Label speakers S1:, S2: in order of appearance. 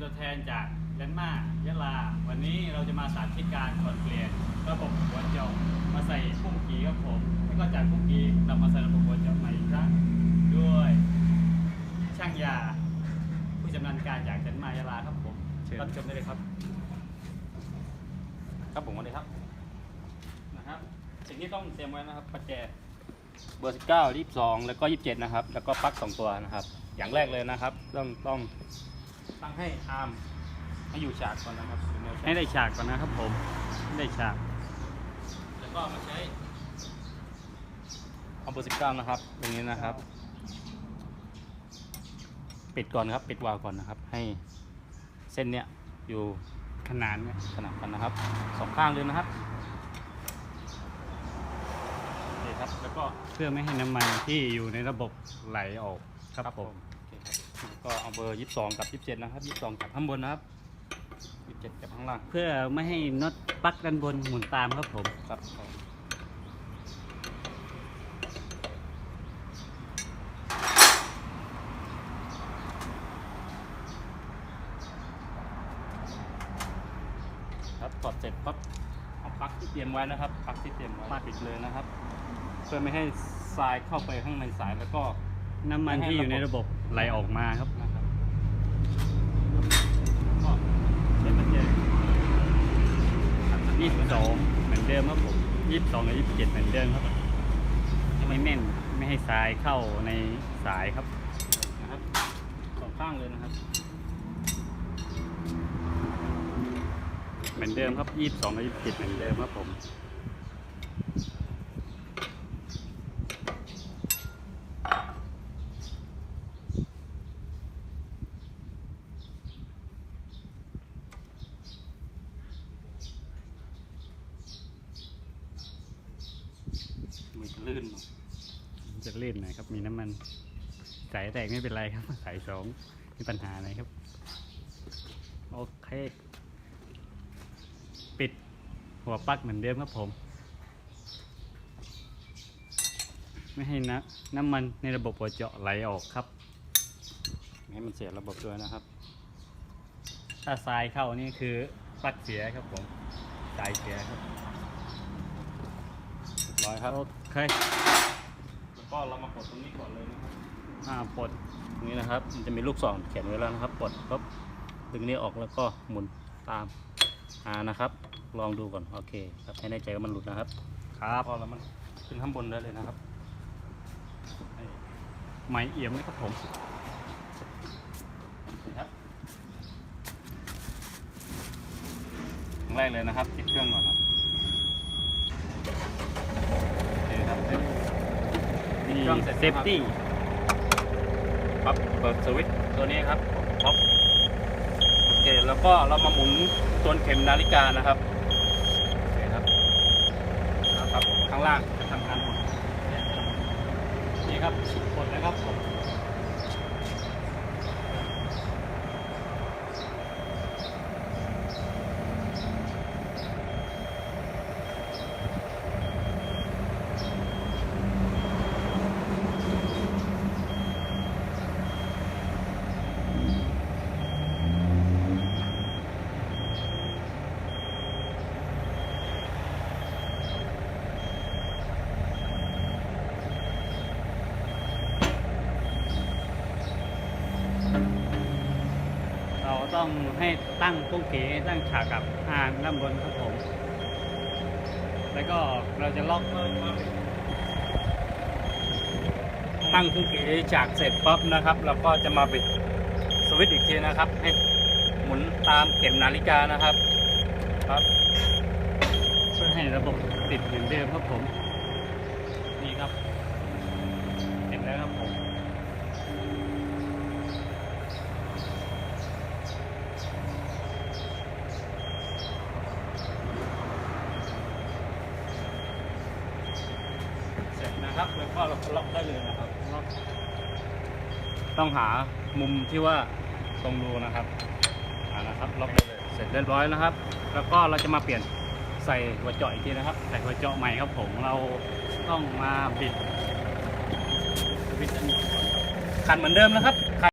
S1: ตัวแทนจากแลนมายะลา วันนี้เราจะมาสาธิตการถอดเปลี่ยนระบบหัวจาะมาใส่พุ่งกีครับผมแล้วก็จากพุ่งกีกลับมาใส่ระบบหัวจาะใหม่อีกครั้งด้วย ช่างยา ผู้ชำนาญการจากแลนมายะลาครับผม
S2: เชิญ
S1: รับชมได้เลยครับ
S2: ครับผมวันนี้ครับนะครับ สิ่งที่ต้องเตรียมไว้นะครับประแจ เบอร์ 19 22 แล้วก็ 27 นะครับ แล้วก็ปลั๊ก2ตัวนะครับ อย่างแรกเลยนะครับ ต้องต้อง ตั้งให้อาร์มให้อยู่ฉากก่อนนะครับอยู่แนวฉาก
S1: ให้ได้ฉากก่อนนะครับผมให้ได้ฉาก
S2: แล้วก็มาใช้เอาเบอร์19นะครับตรงนี้นะครับ ปิดก่อนนะครับ ปิดวาล์วก่อนนะครับ ให้เส้นเนี้ยอยู่
S1: ขนานเนี่ย
S2: ขนาดกันนะครับสองข้างเลยนะครับโอเคครับแล้วก็
S1: เพื่อไม่ให้น้ำมันที่อยู่ในระบบไหลออกครับผม
S2: ก็เอาเบอร์ 22 กับ 27 นะครับ 22 กับข้างบนนะครับ 27 กับข้างล่าง
S1: เพื่อไม่ให้น็อตปลั๊กด้านบนหมุนตามครับผม
S2: ครับครับถอดเสร็จปั๊บเอาปลั๊กที่เตรียมไว้นะครับปลั๊กที่เตรียมไว้ปิดเลยนะครับ เพื่อไม่ให้ทรายเข้าไปข้างในสายแล้วก็
S1: น้ำมันที่อยู่ในระบบ ไหลออกมาครับ
S2: นะครับก็ใช้ประแจ
S1: 22เหมือนเดิมครับผม22กับ27เหมือนเดิมครับไม่แน่นไม่ให้ทรายเข้าในสายครับ
S2: นะครับสองข้างเลยนะครับ
S1: เหมือนเดิมครับ22กับ27เหมือนเดิมครับผม
S2: มือจะลื่นหน่อย
S1: จะเล่นหน่อยครับ มีน้ำมันสายแตกไม่เป็นไรครับ สายสองมีปัญหาอะไรครับ โอเค ปิดหัวปลั๊กเหมือนเดิมครับผม ไม่ให้น้ำน้ำมันในระบบหัวเจาะไหลออกครับ
S2: ไม่ให้มันเสียระบบด้วยนะครับ
S1: ถ้าทรายเข้านี่คือปลั๊กเสียครับผม สายเสียครับ
S2: เรียบร้อยครับ
S1: โอเค
S2: แล้ว ก็เรามาปลดตรงนี้ก่อนเลยนะครับ
S1: อ่าปลด
S2: ตรงนี้นะครับ มันจะมีลูกศรเขียนไว้แล้วนะครับปลดปุ๊บดึงนี้ออกแล้วก็หมุนตามอ่านะครับ ลองดูก่อนโอเคครับให้แน่ใจว่ามันหลุดนะครับ
S1: ครับ
S2: พอแล้วมันขึ้นข้างบนได้เลยนะครับนี่
S1: ไม้เอี่ยมเลยครับผม
S2: นี่ครับอย่างแรกเลยนะครับติดเครื่องก่อนครับโอเคครับเสร็จ
S1: มี
S2: เครื่องเสร็จ
S1: เซฟตี้
S2: ปั๊บเปิดสวิตช์ตัวนี้ครับปั๊บโอเคแล้วก็เรามาหมุนตัวเข็มนาฬิกานะครับโอเคครับนะครับข้างล่างจะทำการหมุน
S1: นี่ครับกดแล้วครับ ต้องให้ตั้งพุ่งเก๋ตั้งฉากกับอ่านด้านบนครับผม แล้วก็เราจะล็อก
S2: ตั้งเครื่องกีจากเสร็จปั๊บนะครับ เราก็จะมาปิดสวิตช์อีกทีนะครับ ให้หมุนตามเข็มนาฬิกานะครับ ครับ
S1: เพื่อให้ระบบติดเหมือนเดิมครับผม นี่ครับเห็นแล้วครับผม
S2: ครับแล้วก็เราล็อกได้เลยนะครับล็อกต้องหามุมที่ว่าตรงรูนะครับอ่านะครับล็อกได้เลยเสร็จเรียบร้อยนะครับ แล้วก็เราจะมาเปลี่ยนใส่หัวเจาะอีกทีนะครับ
S1: ใส่หัวเจาะใหม่ครับผมเราต้องมาบิด
S2: บิดกันขันเหมือนเดิมนะครับ